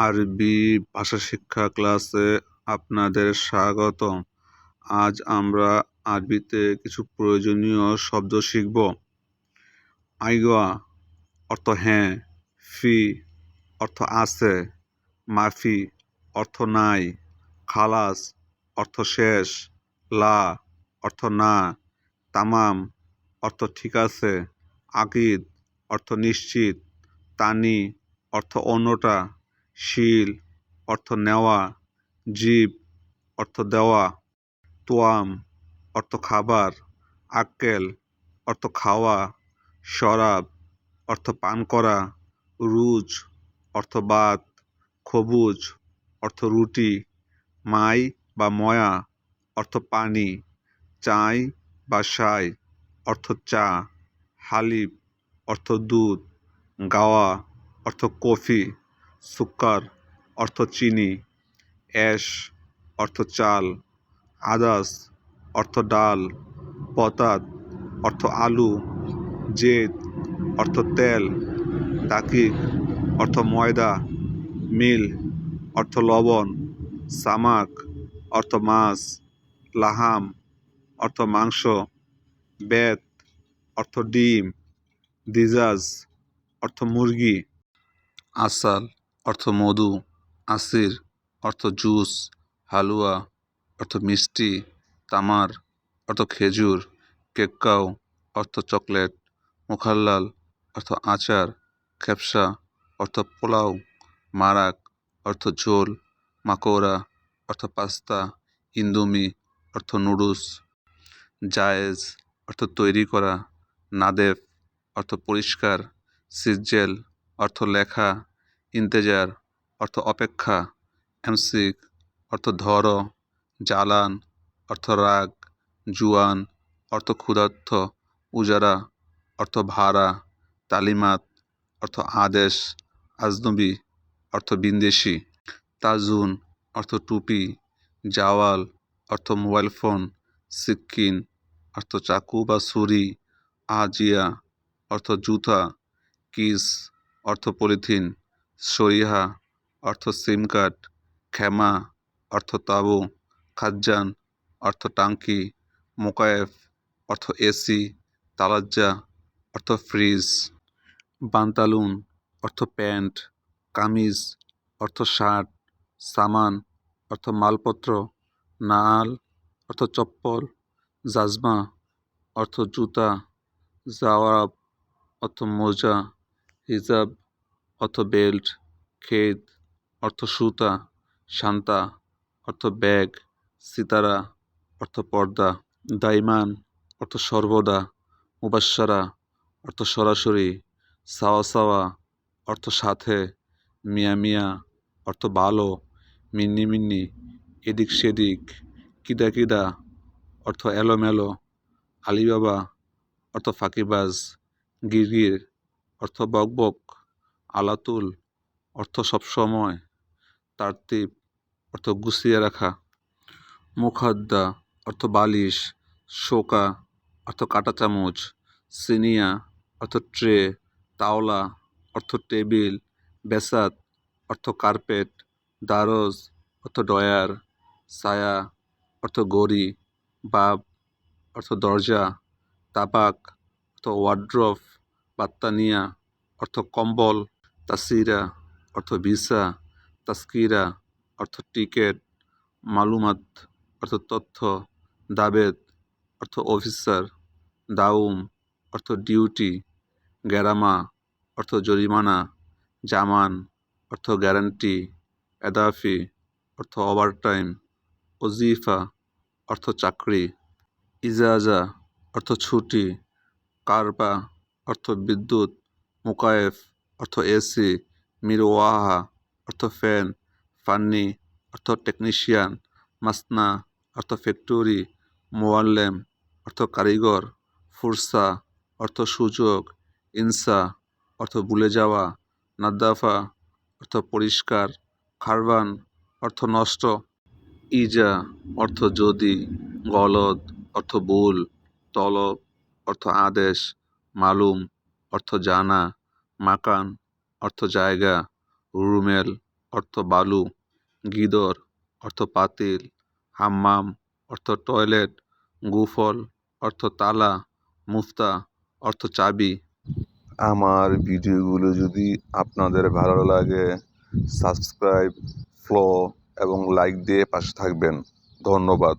আরবি ভাষা শিক্ষা ক্লাসে আপনাদের স্বাগতম। আজ আমরা আরবিতে কিছু প্রয়োজনীয় শব্দ শিখব। আইগা অর্থ হ্যাঁ ফি অর্থ আছে, মাফি অর্থ নাই, খালাস অর্থ শেষ, লা অর্থ না, তামাম অর্থ ঠিক আছে, আকিদ অর্থ নিশ্চিত, তানি অর্থ অন্যটা শিল, অর্থ নেওয়া, জীব, অর্থ দেওয়া, তোয়াম, অর্থ খাবার, আক্কেল, অর্থ খাওয়া, শরাব, অর্থ পান করা, রুজ, অর্থ বাত, খবুজ, অর্থ রুটি, মাই বা ময়া, অর্থ পানি, চাই বা সাই, অর্থ চা হালিব অর্থ দুধ, গাওয়া, অর্থ কফি। সুক্কার, অর্থ চিনি, অ্যাশ, অর্থ চাল, আদাস, অর্থ ডাল, পতাত, অর্থ আলু, জেদ, অর্থ তেল দাকিক অর্থ ময়দা, মিল, অর্থ লবণ, সামাক, অর্থ মাছ, লাহাম, অর্থ মাংস বেত অর্থ ডিম, দিজাজ, অর্থ মুরগি। আসাল অর্থ মধু আসির অর্থ জুস, হালুয়া, অর্থ মিষ্টি, তামার, অর্থ খেজুর কেক্কাও অর্থ চকলেট, মুখাল্লাল, অর্থ আচার, খেপসা, অর্থ পোলাও, মারাক, অর্থ ঝোল মাকৌরা অর্থ পাস্তা, ইন্দুমি, অর্থ নুডলস, জায়েজ, অর্থ তৈরি করা, নাদেফ, অর্থ পরিষ্কার, সিজ্জেল, অর্থ লেখা ইন্তেজার, অর্থ অপেক্ষা, এমসিক, অর্থ ধর জালান অর্থ রাগ, জুয়ান, অর্থ ক্ষুধার্থ, উজারা, অর্থ ভাড়া তালিমাত, অর্থ আদেশ, আজনবী, অর্থ বিন্দেশি, তাজুন, অর্থ টুপি, জাওয়াল, অর্থ মোবাইল ফোন, সিক্কিন, অর্থ চাকু বা ছুরি, আজিয়া, অর্থ জুতা, কিস, অর্থ পলিথিন সরিহা, অর্থ সিম কার্ড, ক্ষমা, অর্থ তাবু, খাজ্জান, অর্থ টাঙ্কি মোকায়েফ, অর্থ এসি, তালাজ্জা, অর্থ ফ্রিজ, বান্তালুন, অর্থ প্যান্ট, কামিজ, অর্থ শার্ট, সামান, অর্থ মালপত্র, নাল, অর্থ চপ্পল, জাজমা, অর্থ জুতা, জাওয়াব, অর্থ মোজা, হিজাব অর্থ বেল্ট খেদ অর্থ সুতা, শান্তা, অর্থ ব্যাগ, সিতারা, অর্থ পর্দা দাইমান অর্থ সর্বদা মুবাসারা অর্থ সরাসরি সাওয়া সাওয়া অর্থ সাথে, মিয়া মিয়া, অর্থ ভালো মিন্নি মিন্নি, এদিক সেদিক, কিদা কিদা, অর্থ এলোমেলো, আলিবাবা, অর্থ ফাঁকিবাজ, গিরগির, অর্থ বকবক। আলাতুল, অর্থ সবসময় তারতিব, অর্থ গুছিয়ে রাখা, মুখাদ্দা, অর্থ বালিশ, শোকা, অর্থ কাটা চামচ, সিনিয়া, অর্থ ট্রে, তাওলা, অর্থ টেবিল, বেসাত, অর্থ কার্পেট, দারজ, অর্থ ডয়ার সায়া অর্থ গড়ি, বাব, অর্থ দরজা তাবাক অর্থ ওয়ার্ড্রফ, বাত্তানিয়া, অর্থ কম্বল তাসিরা অর্থ ভিসা, তাস্কিরা অর্থ টিকেট, মালুমাত অর্থ তথ্য দাবেদ অর্থ অফিসার, দাউম অর্থ ডিউটি, গ্যারামা অর্থ জরিমানা, জামান অর্থ গ্যারান্টি, এদাফি অর্থ ওভারটাইম, ওজিফা অর্থ চাকরি, ইজাজা অর্থ ছুটি, কারবা অর্থ বিদ্যুৎ, মুকায়েফ অর্থ এসি, মিরওয়াহা, অর্থ ফ্যান, ফান্নি, অর্থ টেকনিশিয়ান, মাসনা, অর্থ ফ্যাক্টরি, মোয়াল্লেম, অর্থ কারিগর, ফুরসা, অর্থ সুযোগ, ইনসা, অর্থ ভুলে যাওয়া, নাদ্দাফা, অর্থ পরিষ্কার, খারবান, অর্থ নষ্ট, ইজা, অর্থ যদি, গলদ, অর্থ ভুল, তলব, অর্থ আদেশ, মালুম, অর্থ জানা মাকান, অর্থ জায়গা, রুমেল, অর্থ বালু, গিদর, অর্থ পাতিল, হাম্মাম, অর্থ টয়লেট, গুফল, অর্থ তালা, মুফতা, অর্থ চাবি। আমার ভিডিওগুলো যদি আপনাদের ভালো লাগে, সাবস্ক্রাইব, ফলো এবং লাইক দিয়ে পাশে থাকবেন। ধন্যবাদ।